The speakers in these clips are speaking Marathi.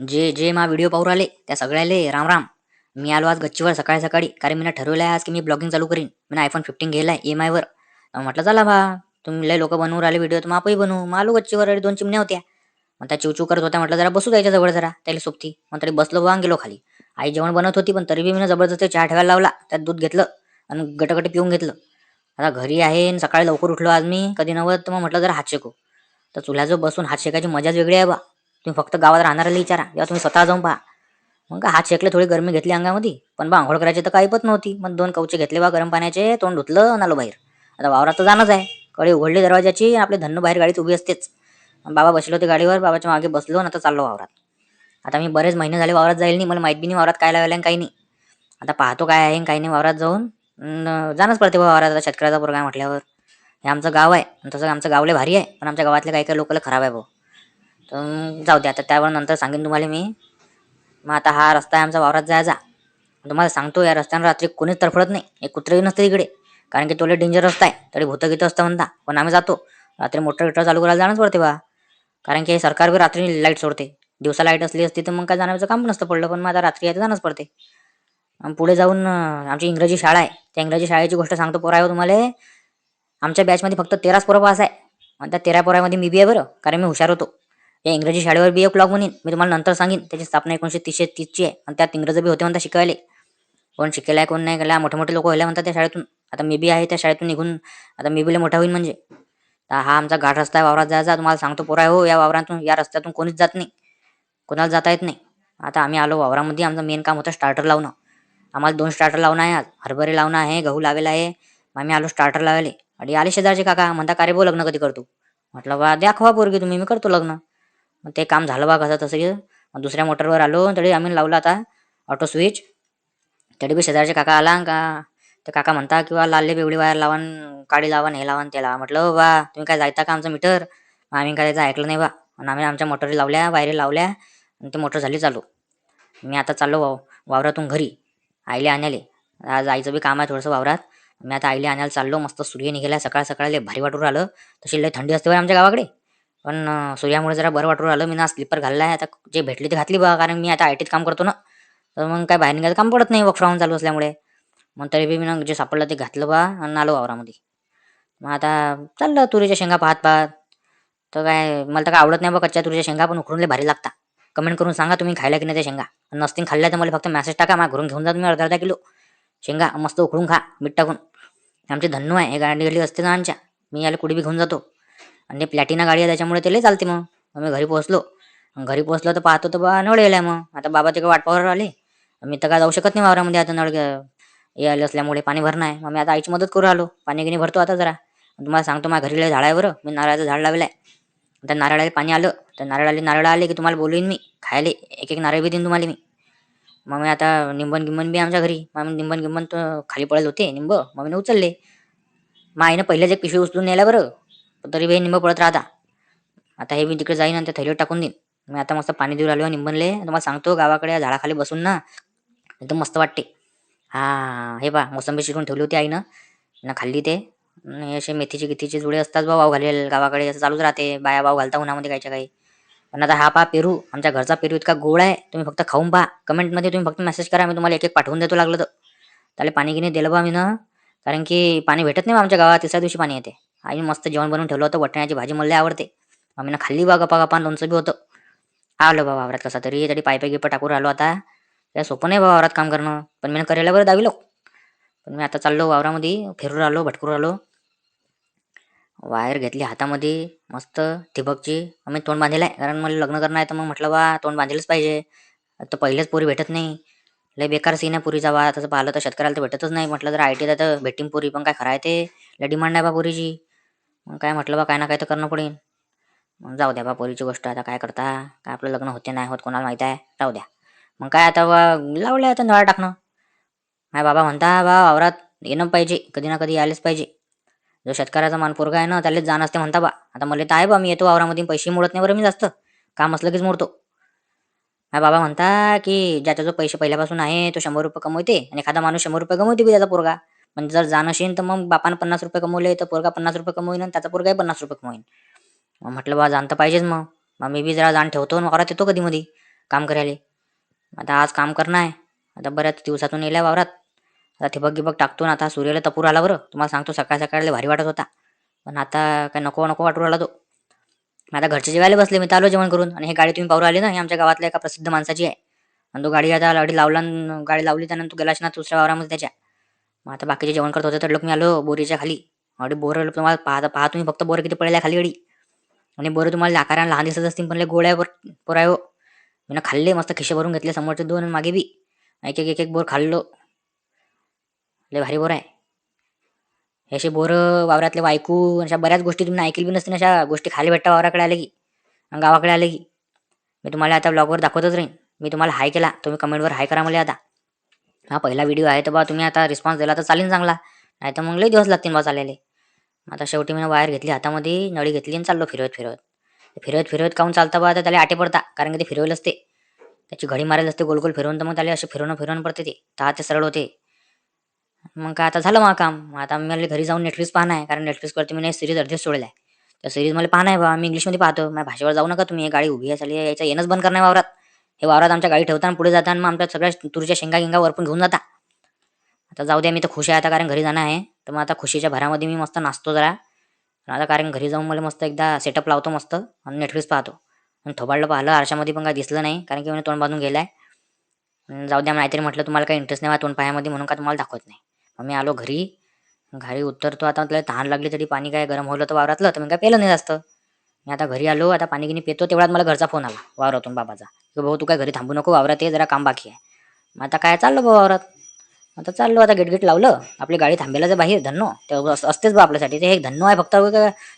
जे जे मा व्हिडिओ पाहू राहिले त्या सगळ्याले राम राम. मी आलो आज गच्चीवर सकाळी सकाळी. कारण मी ठरवलं आहे आज की मी ब्लॉगिंग चालू करीन. मी आयफोन फिफ्टीन गेलाय ई एम आयवर म्हटलं चला बा तुम्ही लय लोक बनवून राहिले व्हिडिओ तर मग आपही बनवू. मग आलो गच्चीवर आणि दोन चिमण्या होत्या. मग त्या चिवचू करत होत्या म्हटलं जरा बसू द्यायच्या जवळ जरा त्याला सोबती. मग तरी बसलो बा आणि गेलो खाली. आई जेवण बनवत होती पण तरी बी मी जबरदस्त चहा ठेवायला लावला त्यात दूध घेतलं आणि गटगट पिऊन घेतलं. आता घरी आहे आणि सकाळी लवकर उठलो आज मी कधी नव्हत तर मग म्हटलं जरा हात शेकू. तर चुल्याजवळ बसून हात शेकायची मजाच वेगळी आहे बा. तुम्ही फक्त गावात राहणाऱ्याला विचारा. किंवा तुम्ही स्वतः जाऊन पहा. मग का हात शेकले थोडी गरमी घेतली अंगामध्ये. पण बा आंघोळ करायची तर काही पत नव्हती. मग दोन कवचे घेतले बा गरम पाण्याचे तोंड धुतलं आणि आलो बाहेर. आता वावरात तर जाणंच आहे. कळी उघडली दरवाजाची आपले धन्नू बाहेर गाडीत उभी असतेच. बाबा बसले होते गाडीवर बाबाच्या मागे बसलो आणि आता चाललो वावरात. आता मी बरेच महिने झाले वावरात जाईल नाही. मला माहीत बी नाही वावरात काय लावायला काही नाही. आता पाहतो काय आहे काही नाही वावरात जाऊन. जाणंच पडते बा वावरात आता शेतकऱ्याचा पोरगा म्हटल्यावर. हे आमचं गाव आहे. आणि तसं आमचं गावले भारी आहे. पण आमच्या गावातले काही काही लोकल खराब आहे भाऊ. तर जाऊ द्या आता त्यावर नंतर सांगेन तुम्हाला मी. मग आता हा रस्ता आहे आमचा वावरात जायचा. तुम्हाला सांगतो या रस्त्यानं रात्री कोणीच तडफडत नाही. एक कुत्रही नसतं इकडे. कारण की तोले डेंजर रस्ता आहे. तरी भूतगीत असतं म्हणता. पण आम्ही जातो. रात्री मोटर गिटर चालू करायला जाणंच पडते बा. कारण की सरकार बी रात्री लाइट सोडते. दिवसा लाइट असली असती तर मग काय जाण्याचं काम नसतं पडलं. पण मग आता रात्री आहे तर जाणंच पडते. पुढे जाऊन आमची इंग्रजी शाळा आहे. त्या इंग्रजी शाळेची गोष्ट सांगतो पोरायो आहे हो तुम्हाला. आमच्या बॅचमध्ये फक्त तेराच पोरं पास आहे. आणि त्या तेरा पोरामध्ये मी बी आहे बरं. कारण मी हुशार होतो. या इंग्रजी शाळेवर बी एक लागून म्हणेन मी तुम्हाला नंतर सांगेन. त्याची स्थापना एकोणीशे तीसशे तीसची आहे. आणि त्यात इंग्रज बी होते म्हणता शिकायले कोण शिकेलाय कोण नाही गेला मोठे मोठे लोक व्हायला म्हणतात त्या शाळेतून. आता मी बी आहे त्या शाळेतून निघून आता मी बी मोठा होईन म्हणजे. तर हा आमचा घाट रस्ता आहे वावरात जायचा. तुम्हाला सांगतो पोरा हो या वावरातून या रस्त्यातून कोणीच जात नाही. कोणाला जाता येत नाही. आता आम्ही आलो वावरामध्ये. आमचं मेन काम होतं स्टार्टर लावणं. आम्हाला दोन स्टार्टर लावणं आहे आज. हरभरे लावणं आहे गहू लावेला आहे. आम्ही आलो स्टार्टर लावले आणि आले शेजारचे काका. म्हणता का रे बो लग्न कधी करतो? म्हटलं बा दाखवा पोरगी तुम्ही. मी करतो लग्न. मग ते काम झालं बा कसं तसं की. दुसऱ्या मोटरवर आलो तरी आम्ही लावला आता ऑटो स्विच तरी बी शेजारचे काका आला का ते काका म्हणता किंवा लालले पिवळी वायर लावान काळी लावान हे लावण ते लावा. म्हटलं बा तुम्ही काय जायता का आमचं मीटर आम्ही काय त्याचं ऐकलं नाही बा. आणि आम्ही आमच्या मोटरी लावल्या वायरी लावल्या आणि ते मोटर झाली चालू. मी आता चाललो वाव वावरातून घरी आईले आणाले आज आईचं बी काम आहे थोडंसं वावरात. मी आता आईले आणायला चाललो मस्त सूर्य निघाला सकाळ सकाळ भारी वाटून आलं तशी लय थंडी असते बा आमच्या गावाकडे. पण सूर्यामुळे जरा बरं वाटून राहिलं. मी ना स्लीपर घालला आहे आता जे भेटली ते घातली बघा कारण मी आता आय टीत काम करतो ना. तर मग काय बाहेर निघायचं काम पडत नाही वर्क फ्रॉम चालू असल्यामुळे. मग तरी बी मी ना जे सापडलं ते घातलं बा आणि आलो वावरामध्ये. मग आता चाललं तुरीच्या शेंगा पाहत पाहत. तर काय मला तर काय आवडत नाही बा कच्च्या तुरीच्या शेंगा पण उकडून भारी लागता. कमेंट करून सांगा तुम्ही खायला की नाही त्या शेंगा. नसतील खाल्ल्या तर मला फक्त मेसेज टाका मला घरून घेऊन जा तुम्ही अर्धा अर्धा किलो. शेंगा मस्त उकडून खा मीठ टाकून. आमचे धन्नू आहे हे गाडी गेली असते ना आमच्या. मी याला कुठे बी घेऊन जातो. आणि ते प्लॅटिना गाडी आहे त्याच्यामुळे ते लय चालते मग. मग मी घरी पोहोचलो. घरी पोहोचलो तर पाहतो तर बा नळ यायला मग. आता बाबा तिकडे वाट आले. मी तर काय जाऊ शकत नाही वावरामध्ये आता नळ यायला असल्यामुळे पाणी भरणं आहे मग मी आता आईची मदत करू आलो पाणी गिनी भरतो आता जरा. तुम्हाला सांगतो माझ्या घरी लय झाड आहे बरं. मी नारळाचं झाड लावलं आहे त्या नारळाला पाणी आलं. तर नारळाले नारळ आले की तुम्हाला बोलवीन मी. खायले. एक एक नारळ बी देईन तुम्हाला मी. मग मी आता निंबन गिंबन बी आमच्या घरी. मग मी निंबन गिंबन तर खाली पडत होते निंब. मग मी उचलले. मग आईनं पहिलेच एक पिशवी उचलून नेला बरं. पण तरी बाई निंब पडत राहता. आता हे मी तिकडे जाईन आणि त्या थैलीवर टाकून देईन. मी आता मस्त पाणी देऊ राहिलो निंबनले तुम्हाला सांगतो गावाकडे झाडाखाली बसून ना एकदम मस्त वाटते. हा हे पा मोसंबी शिकून ठेवली होती आईनं. ना खाल्ली ते. असे मेथीचे गिथीचे जुळे असतात भाऊ घालेल गावाकडे. असं चालूच राहते. बाया भाऊ घालता उन्हामध्ये कायच्या काही. पण आता हा पहा पेरू. आमच्या घरचा पेरू इतका गोड आहे. तुम्ही फक्त खाऊन पहा. कमेंटमध्ये तुम्ही फक्त मेसेज करा. मी तुम्हाला एक एक पाठवून देतो लागलं तर. त्याला पाणी गिनी दिलं बा मी ना. कारण की पाणी भेटत नाही आमच्या गावात. तिसऱ्या दिवशी पाणी येते. आई मस्त जेवण बनवून ठेवलं होतं वटण्याची भाजी मला आवडते. मग ना खाल्ली बा गप्पा गप्पा लोणचं बी होतं. आलं बा वावरात कसा तरी तरी पायपे गिप टाकून राहिलो आता. या सोपं नाही बा वावरात काम करणं पण मी करायला बरं दावी लोक. पण मी आता चाललो वावरामध्ये फिरून राहिलो भटकून राहिलो. वायर घेतली हातामध्ये मस्त ठिबकची. आम्ही तोंड बांधलेलं आहे कारण मला लग्न करणं आहे तर मग म्हटलं बा तोंड बांधलेलंच पाहिजे. तर पहिलेच पोरी भेटत नाही. लय बेकार सीन आहे पुरीचा बा. तसं पाहिलं तर शेतकऱ्याला तर भेटतच नाही. म्हटलं तर आय टीत तर भेटीन पुरी पण काय खरं आहे ते? लय डिमांड आहे बा पुरीची. मग काय म्हटलं बा काय ना काय तर करणं पडेल. मग जाऊ द्या बा पोरीची गोष्ट आता काय करता? काय आपलं लग्न होते नाही होत कोणाला माहीत आहे? जाऊ द्या. मग काय आता बा लावलं आता नळा टाकणं. माय बाबा म्हणता बा वावरात येणं पाहिजे कधी ना कधी यायलाच पाहिजे. जो शेतकऱ्याचा मान पोरगा आहे ना त्यालाच जाण असते म्हणता बा. आता मला तर आहे बा मी येतो वावरामध्ये पैसे मोडत नाही बरं मी जास्त. काम असलं कीच मोडतो. माझ्या बाबा म्हणता की ज्याचा जो पैसे पहिल्यापासून आहे तो शंभर रुपये कमवते आणि एखादा माणूस शंभर रुपये कमवते बी त्याचा पोरगा. पण जर जाणं असेल तर मग बापानं पन्नास रुपये कमवले तर पोरगा पन्नास रुपये कमवईन आणि त्याचा पोरगाही पन्नास रुपये कमवईन मग म्हटलं बा जाण तर पाहिजेच मग. मग मी बी जरा जाण ठेवतो आणि वावरात येतो कधी मधी काम करायला. आता आज काम करणं आहे. आता बऱ्याच दिवसातून येल्या वावरात. आता ठिबक गिबक टाकतो ना आता सूर्याला तपूर आला बरं. तुम्हाला सांगतो सकाळ सकाळला भारी वाटत होता. पण आता काय नको नको वाटू राहिला तो. आता घरचे जेवायला बसले मी तर आलो जेवण करून. आणि हे गाडी तुम्ही पाहू आली ना हे आमच्या गावातल्या एका प्रसिद्ध माणसाची आहे. आणि तो गाडी आता गाडी लावला गाडी लावली त्यानंतर गेलाच ना दुसऱ्या वावरामध्ये त्याच्या. मग आता बाकीचे जेवण करत होते तर लोक मी आलो बोरीच्या खाली. अवडी बोर तुम्हाला पाहता पाहा तुम्ही फक्त बोर किती पडल्या खाली अडी आणि बोरं तुम्हाला आकाराने लहान दिसत असतील पण लय गोळ्यावर पोर आहे मी खाल्ले मस्त खिशे भरून घेतले समोरचे दोन आणि मागे बी. एक एक एक एक बोर खाल्लो. लय भारी बोर आहे. हे असे बोरं वावरातले वायकू अशा बऱ्याच गोष्टी तुम्ही ऐकली बी नसतील अशा गोष्टी खाली भेटता वावराकडे आले की गावाकडे आले की. मी तुम्हाला आता ब्लॉगवर दाखवतच राहीन. मी तुम्हाला हाय केला तुम्ही कमेंटवर हाय करा मला आता. हा पहिला व्हिडिओ आहे तर बा तुम्ही आता रिस्पॉन्स दिला तर चालेल चांगला. नाही तर मग लई दिवस लागतील बा चालेले आता शेवटी मी वायर घेतली हातामध्ये नळी घेतली आणि चाललो फिरवत फिरवत. फिरवत फिरवत काहून चालता बा? तर त्याला आटे पडता कारण की ते फिरवलं असते त्याची घडी मारेल असते गोल गोल फिरवून तर मग त्याला असे फिरवणं फिरवणं पडते ते. तर ते सरळ होते. मग काय आता झालं मग काम? आता मला घरी जाऊन नेटफ्लिक्स पाहणं आहे कारण नेटफ्लिक्सवरती मी नाही सिरीज अर्धेच सोडलं आहे त्या सिरीज मला पाहणं आहे बा. मी इंग्लिशमध्ये पाहतो. माझ्या भाषेवर जाऊ नका तुम्ही हे गाडी उभी आहे चालली आहे येणंच बंद करणार वावरात. हे वावरात आमच्या गाडी ठेवताना पुढे जाताना मग आमच्या सगळ्या तुरीच्या शेंगा गिंगा वरपून घेऊन जाता. आता जाऊ द्या मी तर खुश आहे आता कारण घरी जाणं आहे. तर मग आता खुशीच्या भरामध्ये मी मस्त नाचतो जरा. आता कारण घरी जाऊन मला मस्त एकदा सेटअप लावतो मस्त आणि नेटफ्लिक्स पाहतो. आणि थोबाडलं पाहिलं आरशामध्ये पण काय दिसलं नाही कारण की मी तोंड बांधून गेलाय. जाऊ द्या नाहीतरी म्हटलं तुम्हाला काही इंटरेस्ट नाही तोंड पायामध्ये म्हणून का तुम्हाला दाखवत नाही? मग मी आलो घरी. घरी उतरतो आता त्याला तहान लागली तरी पाणी काय गरम होलं तर वावरातलं तर मी काय पेलं नाही जास्त. मी आता घरी आलो आता पाणी गिनी पितो तेवढ्यात मला घरचा फोन आला वावरातून बाबाचा. की भाऊ तू काय घरी थांबू नको वावरात ये जरा काम बाकी आहे. मग आता काय चाललं भाऊ वावरात? आता चाललो आता गेटगेट लावलं आपली गाडी थांबेला जर बाहेर धन्नो. ते असतेच बा आपल्यासाठी ते एक धन्नो आहे फक्त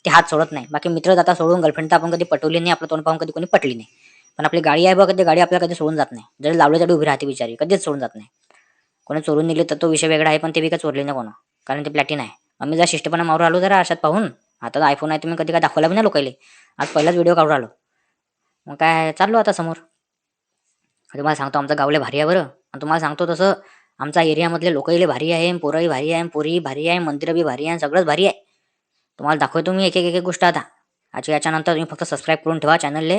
ते हात सोडत नाही. बाकी मित्र जाता सोडून गर्लफ्रेंड तर आपण कधी पटवली नाही आपलं तोंड पाहून कधी कोणी पटली नाही. पण आपली गाडी आहे बघ कधी गाडी आपल्याला कधी सोडून जात नाही. जरी लावली तरी उभी राहते बिचारी कधीच सोडून जात नाही. कोणी चोरून नेली तर तो विषय वेगळा आहे पण ते बी काय चोरले नाही कोणा. कारण ते प्लॅटिन आहे. मग मी जरा शिष्टपणा मारून आलो जरा अशात पाहून. आता आयफोन आहे तुम्ही कधी काय दाखवला पण नाही लोकायले. आज पहिलाच व्हिडिओ काढून आलो मग काय चाललो आता समोर. तुम्हाला सांगतो आमचं गावले भारी आहे बरं. आणि तुम्हाला सांगतो तसं आमच्या एरियामधले लोकही भारी आहे पोरही भारी आहे पोरी भारी आहे मंदिरं बी भारी आहे सगळंच भारी आहे. तुम्हाला दाखवतो मी एक एक एक एक गोष्ट आता. आजच्या याच्यानंतर तुम्ही फक्त सबस्क्राईब करून ठेवा चॅनलले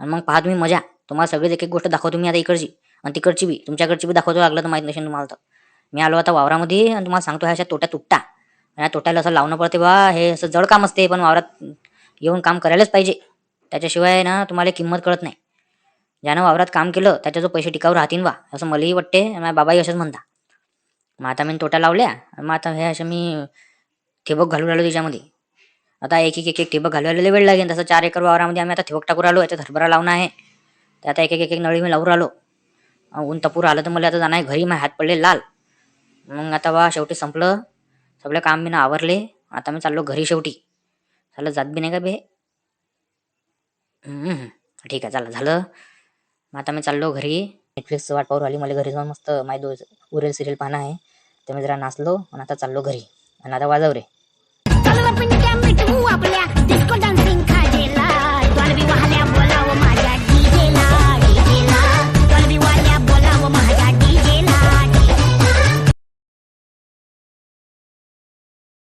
आणि मग पहा तुम्ही मजा. तुम्हाला सगळीच एक एक गोष्ट दाखवतो मी आता इकडची. आणि तिकडची बी. तुमच्याकडची बी दाखवतो लागलं तर माहीत नसेल तुम्हाला तर. मी आलो आता वावरामध्ये आणि तुम्हाला सांगतो ह्या अशा तोट्या तुटता. या तोट्याला असं लावणं पडते बा हे असं जड काम असते पण वावरात येऊन काम करायलाच पाहिजे. त्याच्याशिवाय ना तुम्हाला किंमत कळत नाही. ज्यानं वावरात काम केलं त्याच्या जो पैसे टिकाऊ राहतील वा असं मलाही वाटते माझ्या बाबाही असंच म्हणता. मग आता मी तोट्या लावल्या मग आता हे अशा मी ठिबक घालून राहिलो त्याच्यामध्ये. आता एक एक एक ठिबक घालवायला वेळ लागेल. तसं चार एकर वावरामध्ये आम्ही आता ठिबक टाकून राहिलो याच्यात हरभरा लावणं आहे. तर आता एक एक एक नळी मी लावून राहिलो. ऊन तपूर आलं तर मला आता जाणं आहे घरी माझे हात पडले लाल. मग आता बा शेवटी संपलं. सगळं काम मी ना आवरले. आता मी चाललो घरी शेवटी. चाललं जात बी नाही का बे? ठीक आहे चला झालं. मग आता मी चाललो घरी. नेटफ्लिक्स वाट पाहू आली मला घरी जाऊन मस्त माय दोन उरेल सिरियल पाहणं आहे. ते मी जरा नाचलो आणि आता चाललो घरी. आणि आता वाजव रे. आपल्या